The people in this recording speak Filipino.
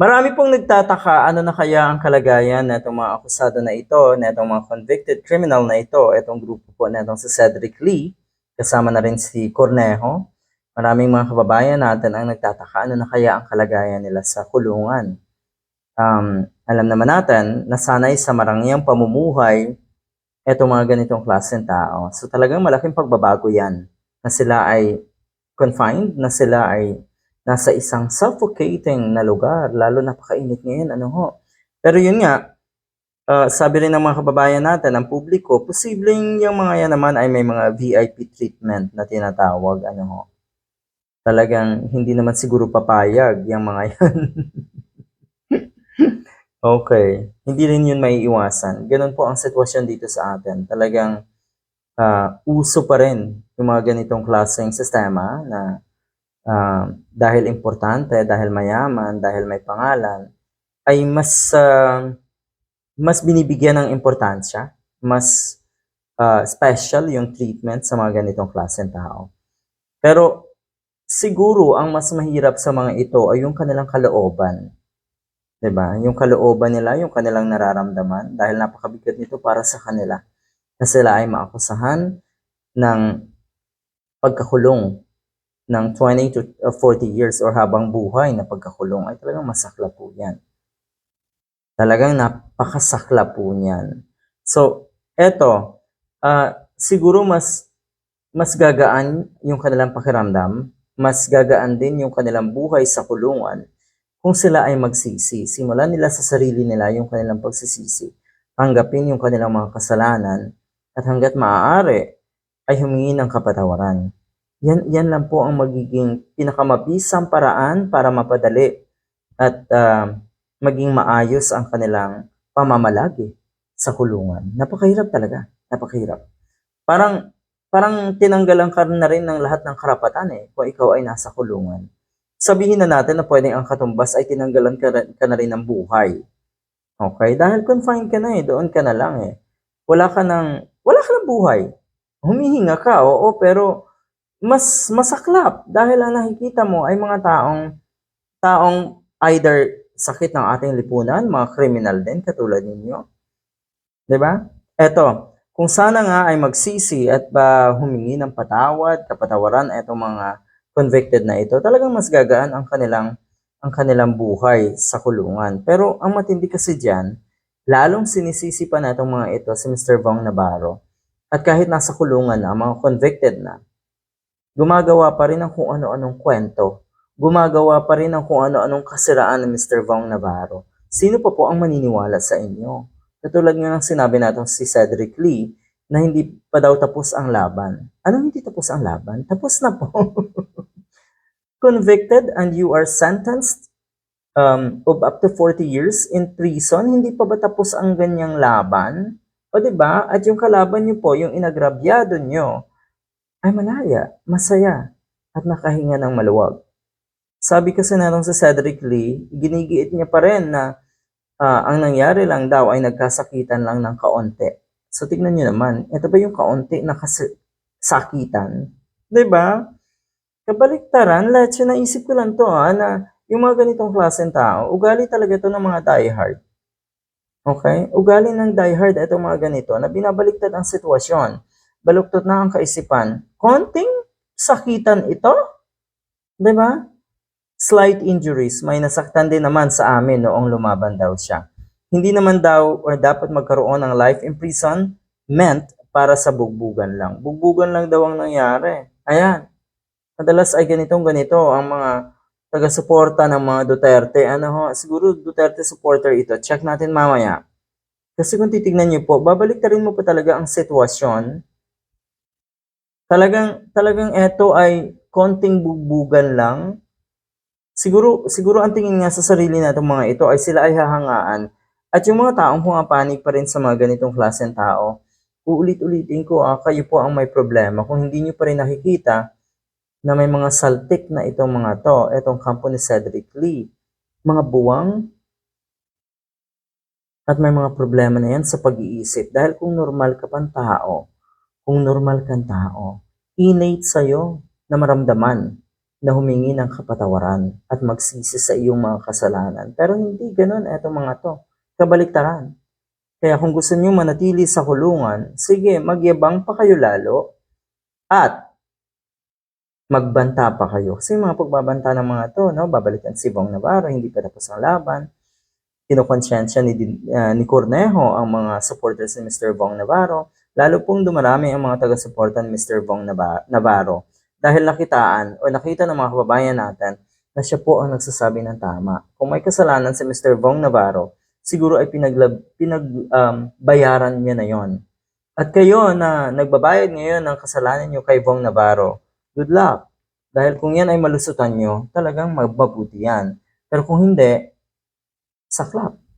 Marami pong nagtataka ano na kaya ang kalagayan na itong mga akusado na ito, na itong mga convicted criminal na ito, itong grupo po na itong si Cedric Lee, kasama na rin si Cornejo. Maraming mga kababayan natin ang nagtataka ano na kaya ang kalagayan nila sa kulungan. Um, alam naman natin na sanay sa marangyang pamumuhay itong mga ganitong klaseng tao. So talagang malaking pagbabago yan na sila ay confined, na sila ay nasa isang suffocating na lugar, lalo napakainit ngayon, ano ho. Pero yun nga, ah, sabi rin ng mga kababayan natin, ang publiko, posibleng yung mga yan naman ay may mga VIP treatment na tinatawag, ano ho. Talagang hindi naman siguro papayag yung mga yan. okay. Hindi rin yun may iwasan. Ganun po ang sitwasyon dito sa atin. Talagang ah, uso pa rin yung mga ganitong klaseng sistema na ah, dahil importante, dahil mayaman, dahil may pangalan, ay mas ah, mas binibigyan ng importansya, mas ah, special yung treatment sa mga ganitong klaseng tao. Pero siguro ang mas mahirap sa mga ito ay yung kanilang kalooban. 'Di ba? Yung kalooban nila, yung kanilang nararamdaman dahil napakabigat nito para sa kanila na sila ay maakusahan ng pagkakulong ng 20 to uh, 40 years or habang buhay na pagkakulong ay talagang masakla po yan. Talagang napakasakla po niyan. So, eto, ah, siguro mas mas gagaan yung kanilang pakiramdam, mas gagaan din yung kanilang buhay sa kulungan kung sila ay magsisi. Simulan nila sa sarili nila yung kanilang pagsisisi. Tanggapin yung kanilang mga kasalanan at hanggat maaari ay humingi ng kapatawaran. Yan, yan lang po ang magiging pinakamabisang paraan para mapadali at ah, maging maayos ang kanilang pamamalagi sa kulungan. Napakahirap talaga. Napakahirap. Parang parang tinanggalan ka na rin ng lahat ng karapatan eh kung ikaw ay nasa kulungan. Sabihin na natin na pwedeng ang katumbas ay tinanggalan ka, ka na rin ng buhay. Okay? Dahil confined ka na eh, doon ka na lang eh. Wala ka ng, wala ka ng buhay. Humihinga ka, oo, pero mas masaklap dahil ang nakikita mo ay mga taong taong either sakit ng ating lipunan, mga criminal din katulad ninyo. 'Di ba? Eto, kung sana nga ay magsisi at ba humingi ng patawad, kapatawaran itong mga convicted na ito, talagang mas gagaan ang kanilang ang kanilang buhay sa kulungan. Pero ang matindi kasi diyan, lalong sinisisi pa na itong mga ito si Mr. Vong Navarro. At kahit nasa kulungan na, mga convicted na, gumagawa pa rin ng kung ano-anong kwento. Gumagawa pa rin ng kung ano-anong kasiraan ni Mr. Vong Navarro. Sino pa po ang maniniwala sa inyo? Katulad nga ng sinabi natin si Cedric Lee na hindi pa daw tapos ang laban. Anong hindi tapos ang laban? Tapos na po. Convicted and you are sentenced um, of up to 40 years in prison, hindi pa ba tapos ang ganyang laban? O ba? At yung kalaban niyo po, yung inagrabyado niyo, ay malaya, masaya, at nakahinga ng maluwag. Sabi kasi natong sa Cedric Lee, ginigiit niya pa rin na ah, ang nangyari lang daw ay nagkasakitan lang ng kaunti. So tignan niyo naman, ito ba yung kaunti na kasi sakitan? 'Di ba? Kabaliktaran, lahat siya naisip ko lang to ha, na yung mga ganitong klaseng tao, ugali talaga to ng mga diehard. Okay? Ugali ng diehard itong mga ganito na binabaliktad ang sitwasyon. Baluktot na ang kaisipan. Konting sakitan ito? 'Di ba? Slight injuries. May nasaktan din naman sa amin noong lumaban daw siya. Hindi naman daw or dapat magkaroon ng life in prison meant para sa bugbugan lang. Bugbugan lang daw ang nangyari. Ayan. Madalas ay ganitong ganito ang mga taga-suporta ng mga Duterte. Ano ho, siguro Duterte supporter ito. Check natin mamaya. Kasi kung titignan niyo po, babalik rin mo pa talaga ang sitwasyon. Talagang talagang ito ay konting bugbugan lang. Siguro siguro ang tingin nga sa sarili natong mga ito ay sila ay hahangaan. At yung mga taong pumapanig pa rin sa mga ganitong klaseng tao, uulit-ulitin ko, ah, kayo po ang may problema. Kung hindi nyo pa rin nakikita na may mga saltik na itong mga to, itong kampo ni Cedric Lee, mga buwang, at may mga problema na yan sa pag-iisip. Dahil kung normal ka pang tao, kung normal kang tao, innate sa'yo na maramdaman na humingi ng kapatawaran at magsisi sa iyong mga kasalanan. Pero hindi ganun eto mga to. Kabaliktaran. Kaya kung gusto niyo manatili sa kulungan, sige, magyabang pa kayo lalo at magbanta pa kayo. Kasi mga pagbabanta ng mga to, no, babalikan si Bong Navarro, hindi pa tapos ang laban. Kinukonsensya ni, ah, ni Cornejo ang mga supporters ni Mr. Bong Navarro. Lalo pong dumarami ang mga taga-suporta ni Mr. Bong Nava- Navarro dahil nakitaan o nakita ng mga kababayan natin na siya po ang nagsasabi ng tama. Kung may kasalanan si Mr. Bong Navarro, siguro ay pinaglab, pinag, um, niya na yon. At kayo na nagbabayad ngayon ng kasalanan niyo kay Bong Navarro, good luck. Dahil kung yan ay malusutan nyo, talagang mababuti yan. Pero kung hindi, saklap.